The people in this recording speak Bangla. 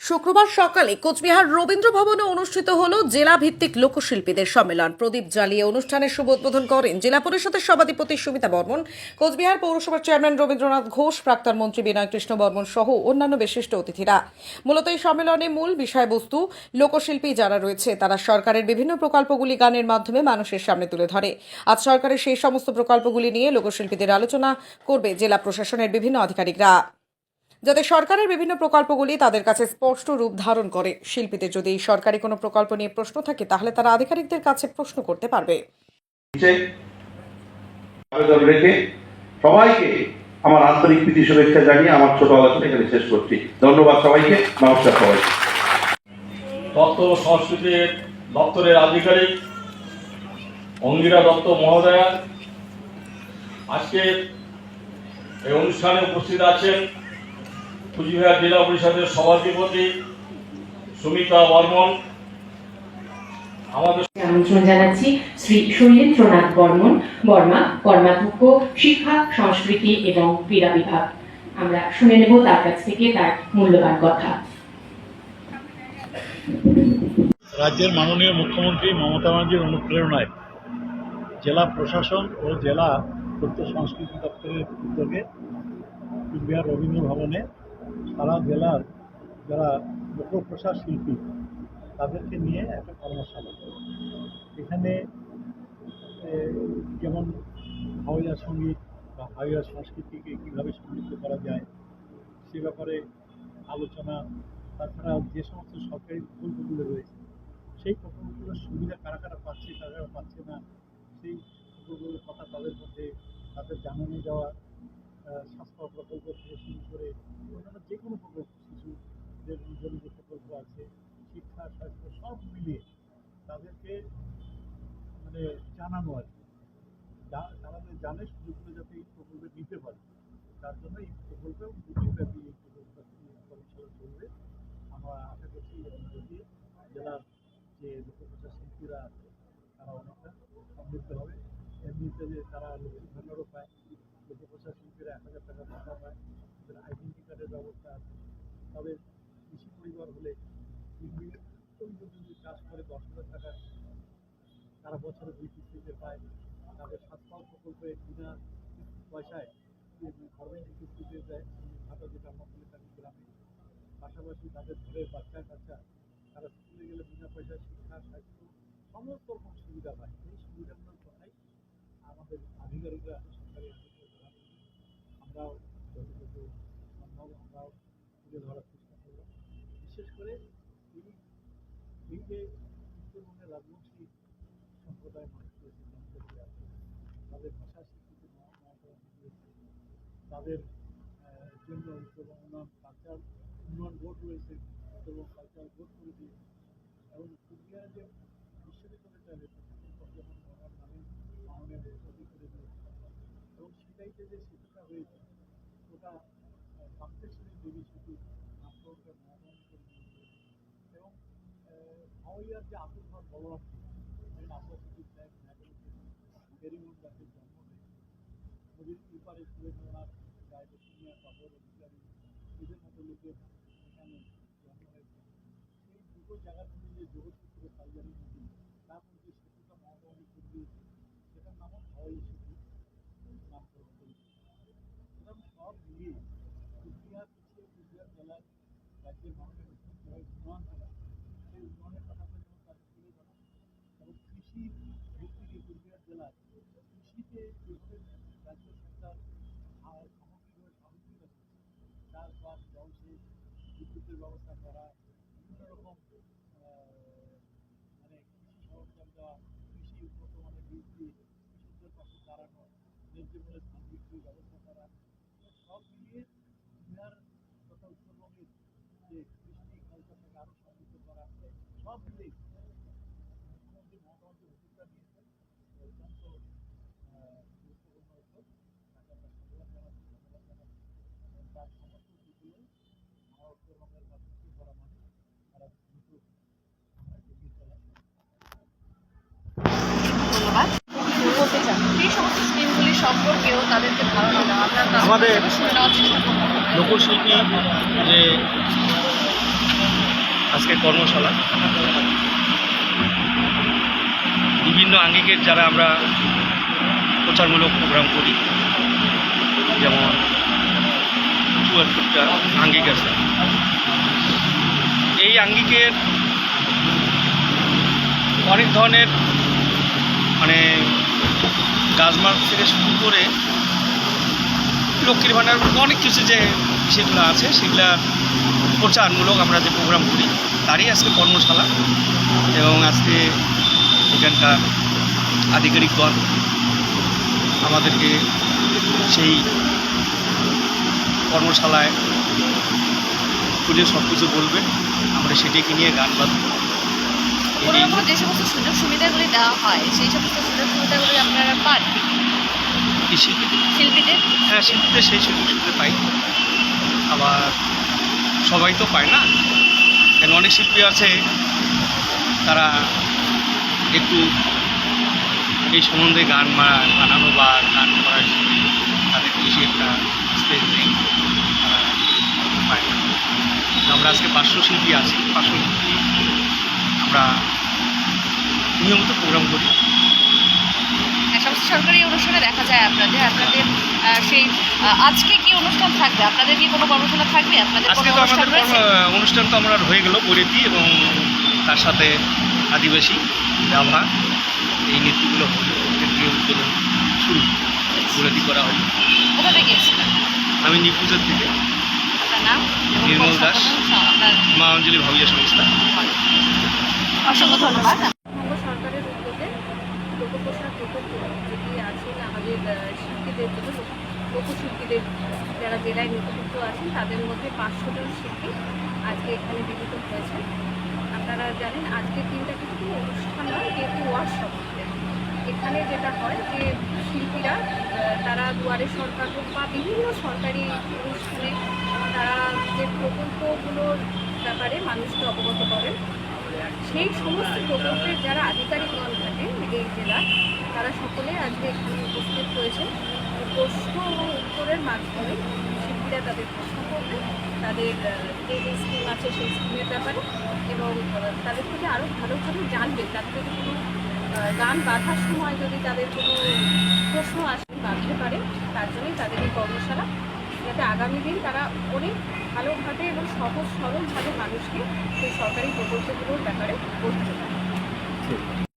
শুক্রবার সকালে কোচবিহার রবীন্দ্র ভবনে অনুষ্ঠিত হল জেলা ভিত্তিক লোকশিল্পীদের সম্মেলন। প্রদীপ জ্বালিয়ে অনুষ্ঠানের শুভ উদ্বোধন করেন জেলা পরিষদের সভাধিপতি সুমিতা বর্মন। কোচবিহার পৌরসভার চেয়ারম্যান রবীন্দ্রনাথ ঘোষ, প্রাক্তন মন্ত্রী বিনয় কৃষ্ণ বর্মন সহ অন্যান্য বিশিষ্ট অতিথিরা। মূলত এই সম্মেলনে মূল বিষয়বস্তু লোকশিল্পী যারা রয়েছে, তারা সরকারের বিভিন্ন প্রকল্পগুলি গানের মাধ্যমে মানুষের সামনে তুলে ধরে। আজ সরকারের সেই সমস্ত প্রকল্পগুলি নিয়ে লোকশিল্পীদের আলোচনা করবে জেলা প্রশাসনের বিভিন্ন আধিকারিকরা। যাতে সরকারের বিভিন্ন প্রকল্পগুলি তাদের কাছে স্পষ্ট রূপ ধারণ করে। শিল্পীদের যদি এই সরকারি কোনো প্রকল্প নিয়ে প্রশ্ন থাকে তাহলে তারা আধিকারিকদের কাছে প্রশ্ন করতে পারবে। আবেদন রেখে সবাইকে আমার আন্তরিক প্রীতি শুভেচ্ছা জানিয়ে আমার ছোট আলোচনা এখানে শেষ করছি। ধন্যবাদ সবাইকে। নমস্কার সবাইকে। ও সংস্কৃতির দপ্তরের আধিকারিক অঙ্গিরা দত্ত মহোদয়া আজকে এই অনুষ্ঠানে উপস্থিত আছেন কুচবিহার জেলা পরিষদের সভাধিপতি সুমিতা বর্মন। আমাদের আমন্ত্রণ জানাচ্ছি শ্রী শৈলেন্দ্রনাথ বর্মন বর্মা কর্মাধ্যক্ষ শিক্ষা সংস্কৃতি এবং ক্রীড়া বিভাগ। আমরা শুনে নেব তার কাছ থেকে তার মূল্যবান কথা। রাজ্যের মাননীয় মুখ্যমন্ত্রী মমতা ব্যানার্জির অনুপ্রেরণায় জেলা প্রশাসন ও জেলা তথ্য সংস্কৃতি দপ্তরের উদ্যোগে কুচবিহার রবীন্দ্র ভবনে সারা জেলার যারা লোকপ্রসার শিল্পী তাদেরকে নিয়ে একটা কর্মশালা এখানে যেমন হাওয়াইয়া সংগীত বা হাওয়াইয়া সংস্কৃতিকে কীভাবে সমৃদ্ধ করা যায় সে ব্যাপারে আলোচনা তাছাড়া যে সমস্ত সরকারি প্রকল্পগুলো রয়েছে সেই প্রকল্পগুলোর সুবিধা কারা কারা পাচ্ছে কারা কারা পাচ্ছে না সেই প্রকল্পগুলোর কথা তাদের মধ্যে তাদের জানানো আহ, স্বাস্থ্য প্রকল্প থেকে শুরু করে অন্যান্য যে কোনো প্রকল্প শিশুদের জন্য যে প্রকল্প আছে, শিক্ষা, স্বাস্থ্য, সব মিলিয়ে তাদেরকে মানে জানানো আর কি। তারা যে জানে সুযোগগুলো যাতে এই প্রকল্পে নিতে পারে। তার জন্য এই প্রকল্পে দুদিনব্যাপী এই প্রকল্পটা কর্মশালা চলবে আমরা আশা করছি এর মধ্যে দিয়ে জেলার যে লোকপ্রচার শিল্পীরা আছে তারা অনেকটা সমৃদ্ধ হবে এমনিতে যে তারা লক্ষ্মী ভাণ্ডারও পায় লোকপ্রচার শিল্পীরা এক হাজার টাকা টাকা পায় তাদের আইডেন্টি কার্ডের ব্যবস্থা আছে তবে কৃষি পরিবার হলে তিন বিঘে ওই যদি চাষ করে দশ হাজার টাকা তারা বছরে দুই কিস্তিতে পায় তাদের স্বাস্থ্য প্রকল্পে বিনা পয়সায় গভর্নমেন্ট কিস্তিতে দেয় ভাতা যেটা আমরা বলে থাকি গ্রামে। পাশাপাশি তাদের ঘরের বাচ্চা কাচ্চা, তারা স্কুলে গেলে বিনা পয়সায় শিক্ষা, স্বাস্থ্য, সমস্ত রকম সুবিধা পায়। এই সুবিধাগুলোর কথাই আমাদের আধিকারিকরা সরকারি আধিকারিকরা আমরাও সম্ভব আমরাও তুলে ধরার চেষ্টা করব বিশেষ করে এই এই যে উত্তরবঙ্গের রাজবংশী সম্প্রদায়ের মানুষ রয়েছে জনজাতি আছে তাদের ভাষা স্বীকৃতি মহাত্মা রয়েছে তাদের জন্য উত্তরবঙ্গ উন্নয়ন কালচার উন্নয়ন বোর্ড রয়েছে উত্তরবঙ্গ কালচার বোর্ড করে এবং যে বিশ্ববিদ্যালয়টা রয়েছে যখন দিয়েছে। এবং সেটাইতে যে সেতুটা হয়েছে ওটা কাপ্তেশ্বরী দেবী করে দিয়েছে। এবং যে বলরাম ব্যাংক ন্যাগরিক ফেরিমন ব্যাংকের জন্ম। সুরেন্দ্রনাথ রায় বসুনিয়া কাপড় অধিকারী এদের মতো লোকের সেই দুটো মধ্যে যে যোগসূত্র কালজারি নদী তার মধ্যে মহানগরী করে দিয়েছে সেটার নামও হাওয়াই সেতু নামকরণ সব মিলিয়ে কুচবিহার পিছিয়ে কুচবিহার জেলার রাজ্যের মানুষের অত্যন্ত উন্নয়ন হবে সেই উন্নয়নের কথাটা যেমন তাদের তুলে ধরা এবং কৃষি ভিত্তিক এই কুচবিহার জেলার কৃষিতে যেভাবে রাজ্য সরকার আর সামগ্রিকভাবে সহযোগিতা করছে চাষবাস জলসেচ বিদ্যুতের ব্যবস্থা করা বিভিন্ন রকম মানে কৃষি সরঞ্জাম দেওয়া কৃষি উন্নত মানের বীজ দিয়ে কৃষকদের পাশে দাঁড়ানো ন্যায্য মূল্যে ধান বিক্রির ব্যবস্থা করা সব মিলিয়ে বিহার তথা উত্তরবঙ্গের যে কৃষি কালচারটাকে আরও সমৃদ্ধ করা সব মিলিয়ে মুখ্যমন্ত্রী মমতা বন্দ্যোপাধ্যায় উদ্যোগটা নিয়েছেন অত্যন্ত আহ, গুরুত্বপূর্ণ উদ্যোগ তাকে আমরা সাধুবাদ জানাচ্ছি ধন্যবাদ জানাচ্ছি এবং তার সমস্ত উদ্যোগগুলোই আমার উত্তরবঙ্গের রাজনীতি করা মানে তারা দ্রুত আমরা এগিয়ে চলা ধন্যবাদ বলতে চান সেই সমস্ত স্কিমগুলি সম্পর্কেও তাদেরকে ধারণা দেওয়া। আমাদের- লোকশিল্পী যে আজকে কর্মশালা বিভিন্ন আঙ্গিকের যারা আমরা প্রচারমূলক প্রোগ্রাম করি যেমন চুয়াত্তরটা আঙ্গিক আছে। এই আঙ্গিকের অনেক ধরনের মানে গাছমার্ক থেকে শুরু করে লক্ষ্মীর ভাণ্ডার অনেক কিছু যে বিষয়গুলো আছে, সেগুলা প্রচারমূলক আমরা যে প্রোগ্রাম করি, তারই আজকে কর্মশালা এবং আজকে এখানকার আধিকারিকগণ আমাদেরকে সেই কর্মশালায় খুলে সব কিছু বলবে। আমরা সেটাকে নিয়ে গান বাঁধব যে সমস্ত সুযোগ সুবিধাগুলি দেওয়া হয়, সেই সমস্ত সুযোগ সুবিধাগুলি শিল্পী শিল্পীদের? হ্যাঁ শিল্পীদের সেই সুযোগ সুবিধা পাই। আবার সবাই তো পায় না। কেন অনেক শিল্পী আছে তারা একটু এই সম্বন্ধে গান বানানো বা গান করার তাদের বেশি একটা স্পেস নেই। পায় না। আমরা আজকে পার্শ্ব শিল্পী আছি। পার্শ্ব শিল্পী আমরা নিয়মিত প্রোগ্রাম করি। সরকারি অনুষ্ঠানে দেখা যায় আপনাদের আপনাদের সেই আজকে কি অনুষ্ঠান থাকবে? আপনাদের কি কোনো কর্মশালা থাকবে? আপনাদের আজকে তো অনুষ্ঠান আমাদের অনুষ্ঠান তো আমরা হয়ে গেল বরেদি এবং তার সাথে আদিবাসী রাভা এই নৃত্যগুলো হলো কেন্দ্রীয় উদ্বোধন শুরু বরেদি করা হলো কোথা থেকে আমি নিপুজের থেকে নির্মল দাস। মা অঞ্জলি ভাবিয়া সংস্থা। অসংখ্য ধন্যবাদ। লোকপ্রসাদ প্রকল্প যেটি আছে আমাদের শিল্পীদের জন্য লোক- লোকশিল্পীদের, যারা জেলায় নথিভুক্ত আছেন, তাদের মধ্যে পাঁচশো জন শিল্পী আজকে এখানে মিলিত হয়েছে আপনারা জানেন, আজকের দিনটা কিন্তু কোনো অনুষ্ঠান নয় যেহেতু ওয়ার্কশপ এখানে যেটা হয় যে শিল্পীরা তারা দুয়ারে সরকার হোক বা বিভিন্ন সরকারি অনুষ্ঠানে তারা যে প্রকল্পগুলোর ব্যাপারে মানুষকে অবগত করেন, সেই সমস্ত প্রকল্পের যারা আধিকারিকগণ জেলা, তারা সকলে আজকে এখানে উপস্থিত হয়েছে প্রশ্ন এবং উত্তরের মাধ্যমে শিল্পীরা তাদের প্রশ্ন করবে, তাদের যে যে স্কিম আছে সেই স্কিমের ব্যাপারে এবং তাদের থেকে আরও ভালোভাবে জানবে। তাদের যদি কোনো গান বাঁধার সময় যদি তাদের কোনো প্রশ্ন আসে, বাঁধতে পারে, তার জন্যই তাদের এই কর্মশালা। যাতে আগামী দিন তারা অনেক ভালোভাবে এবং সহজ সরলভাবে মানুষকে সেই সরকারি প্রকল্পগুলোর ব্যাপারে বলতে পারে।